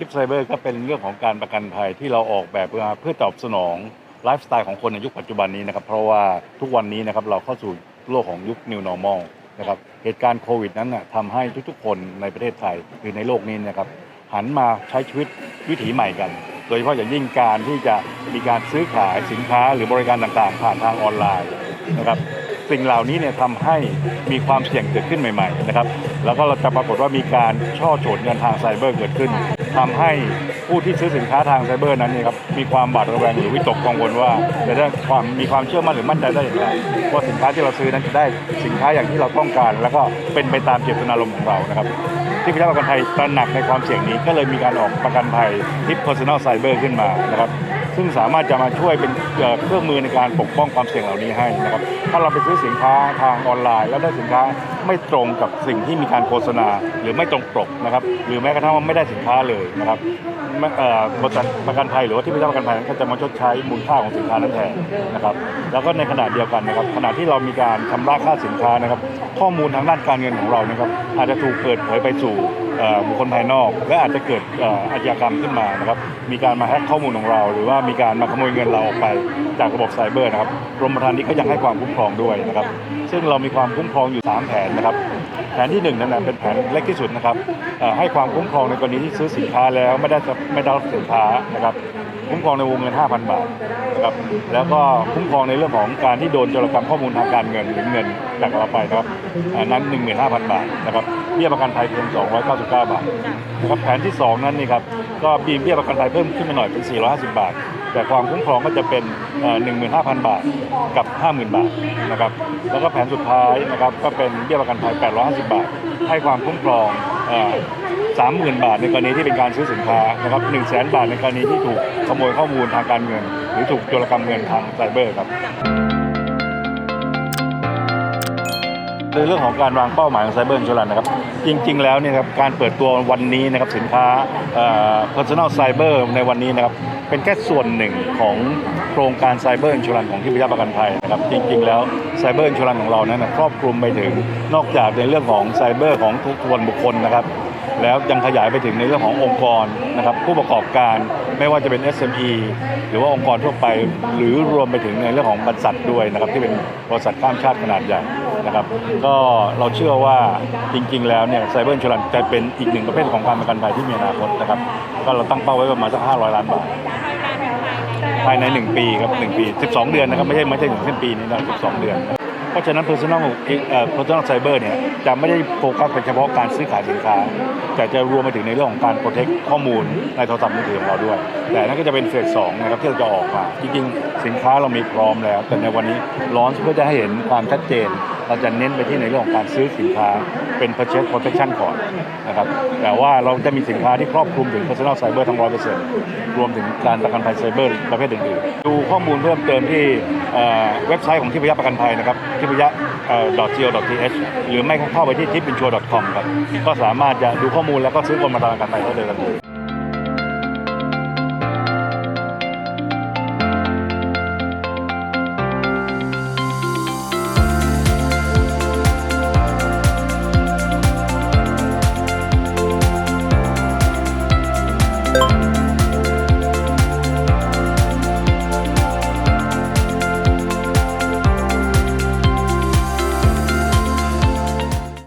ทิปไซเบอร์ก็เป็นเรื่องของการประกันภัยที่เราออกแบบมาเพื่อตอบสนองไลฟ์สไตล์ของคนในยุคปัจจุบันนี้นะครับ เพราะว่าทุกวันนี้นะครับเราเข้าสู่โลกของยุค New Normal นะครับเหตุการณ์โควิดนั้นนะทำให้ทุกๆ คนในประเทศไทยหรือในโลกนี้นะครับหันมาใช้ชีวิตวิถีใหม่กัน โดยเฉพาะอย่างยิ่งการที่จะมีการซื้อขายสินค้าหรือบริการต่างๆ ผ่านทางออนไลน์นะครับ สิ่งเหล่านี้เนี่ยทำให้มีความเสี่ยงเกิดขึ้นใหม่ๆนะครับ แล้วก็เราจะปรากฏว่ามีการช่อโฉนเงินทางไซเบอร์เกิดขึ้นทำให้ผู้ที่ซื้อสินค้าทางไซเบอร์นั้นเนี่ยครับมีความบาดระแวงหรือวิตกกังวลว่าจะได้ความมีความเชื่อมั่นหรือมั่นใจได้อย่างไรว่าสินค้าที่เราซื้อนั้นจะได้สินค้าอย่างที่เราต้องการ แล้วก็เป็นไปตามเจตนารมณ์ของเรานะครับที่พิทักษ์ประกันภัยตระหนักในความเสี่ยงนี้ก็เลยมีการออกประกันภัยทิป personal cyber ขึ้นมานะครับ ซึ่งสามารถจะมาช่วยเป็นเครื่องมือในการปกป้องความเสี่ยงเหล่านี้ให้นะครับถ้าเราไปซื้อสินค้าทางออนไลน์ แล้วได้สินค้าไม่ตรงกับสิ่งที่มีการโฆษณา หรือไม่ตรงปกนะครับหรือแม้กระทั่งว่าไม่ได้สินค้าเลยนะครับบริษัทประกันภัยหรือว่าที่พิทักษ์ประกันภัยก็จะมาชดใช้มูลค่าของสินค้านั้นแทนนะครับแล้วก็ในขณะเดียวกันนะครับขณะที่เรามีการชำระค่าสินค้านะครับ ข้อมูลทางด้านการเงินของเรานะครับอาจจะถูกเปิดเผยไปสู่บุคคลภายนอก และอาจจะเกิดเอ่ออาชญากรรมขึ้นมานะครับมีการมาแฮ็กข้อมูลของเรา หรือว่ามีการมาขโมยเงินเราออกไปจากระบบไซเบอร์นะครับกรมธรรม์นี้ก็ยังให้ความคุ้มครองด้วยนะครับ ซึ่งเรามีความคุ้มครองอยู่ 3 แผนนะครับ แผนที่1นั่นนะเป็นแผนเล็กที่สุดนะครับให้ความคุ้มครองในกรณีที่ซื้อสินค้าแล้วไม่ได้ไม่ได้รับสินค้านะครับ คุ้มครองในวงเงิน 5,000 บาทนะครับแล้วก็คุ้มครองในเรื่องของการที่โดนโจรกรรมข้อมูลทางการเงินหรือเงินจากเราไปนะครับอันนั้น 15,000 บาทนะครับเบี้ยประกันภัยเพียง299 บาทนะครับแผนที่ 2 นั้นนี่ครับก็มีเบี้ยประกันภัยเพิ่มขึ้นมาหน่อยเป็น 450 บาท แต่ความคุ้มครองก็จะเป็น 15,000 บาทกับ 50,000 บาทนะครับแล้วก็แผนสุดท้ายนะครับก็เป็นเบี้ยประกันภัย 850 บาท ให้ความคุ้มครอง เอ่อสามหมื่นบาทในกรณีที่เป็นการซื้อสินค้านะครับหนึ่งแสนบาทในกรณีที่ถูกขโมยข้อมูลทางการเงิน หรือถูกโจรกรรมเงินทางไซเบอร์ครับในเรื่องของการวางเป้าหมายของไซเบอร์อินชลันนะครับ จริง ๆ แล้วเนี่ยครับการเปิดตัววันนี้นะครับสินค้าเอ่อ personal cyber ในวันนี้นะครับเป็นแค่ส่วนหนึ่งของโครงการไซเบอร์อินชลันของที่พยาประกันภัยนะครับจริง ๆ แล้วไซเบอร์อินชลันของเรานั้นครอบคลุมไปถึงนอกจากในเรื่องของไซเบอร์ของทุกส่วนบุคคลนะครับ แล้วยังขยายไปถึงในเรื่องขององค์กรนะครับผู้ประกอบการไม่ว่าจะเป็น SME หรือว่าองค์กรทั่วไป หรือรวมไปถึงในเรื่องของบริษัทด้วยนะครับที่เป็นบริษัทข้ามชาติขนาดใหญ่นะครับก็เราเชื่อว่าจริง ๆ แล้วเนี่ยไซเบอร์อินชลันจะเป็นอีกหนึ่งประเภทของการประกันภัยที่มีอนาคตนะครับก็เราตั้งเป้าไว้ประมาณสัก 500 ล้านบาทภายใน 1 ปีครับ1ปี 12 เดือนนะครับไม่ใช่ไม่ใช่ถึงสิ้นปีนี้นะ12 เดือน เพราะฉะนั้น personal เอ่อ personal cyber เนี่ยจะไม่ได้โฟกัสเป็นเฉพาะการซื้อขายสินค้า แต่จะรวมไปถึงในเรื่องของการ protect ข้อมูลในโทรศัพท์มือถือของเราด้วย แต่นั่นก็จะเป็นเฟสสองนะครับที่เราจะออกมา จริงๆ สินค้าเรามีพร้อมแล้ว แต่ในวันนี้ร้อนเพื่อจะให้เห็นความชัดเจน เราจะเน้นไปที่ในเรื่องของการซื้อสินค้าเป็น purchase protection ก่อนนะครับแต่ว่าเราจะมีสินค้าที่ครอบคลุมถึง personal cyber ทั้ง100%รวมถึงการประกันภัยไซเบอร์ประเภทอื่นๆดูข้อมูลเพิ่มเติมที่เว็บไซต์ของที่พยาประกันภัยนะครับที่พยาเอ่อ .go.th หรือไม่ก็เข้าไปที่ tipinsure.com ครับก็สามารถจะดูข้อมูลแล้วก็ซื้อกรมธรรม์ประกันภัยได้เลยทัน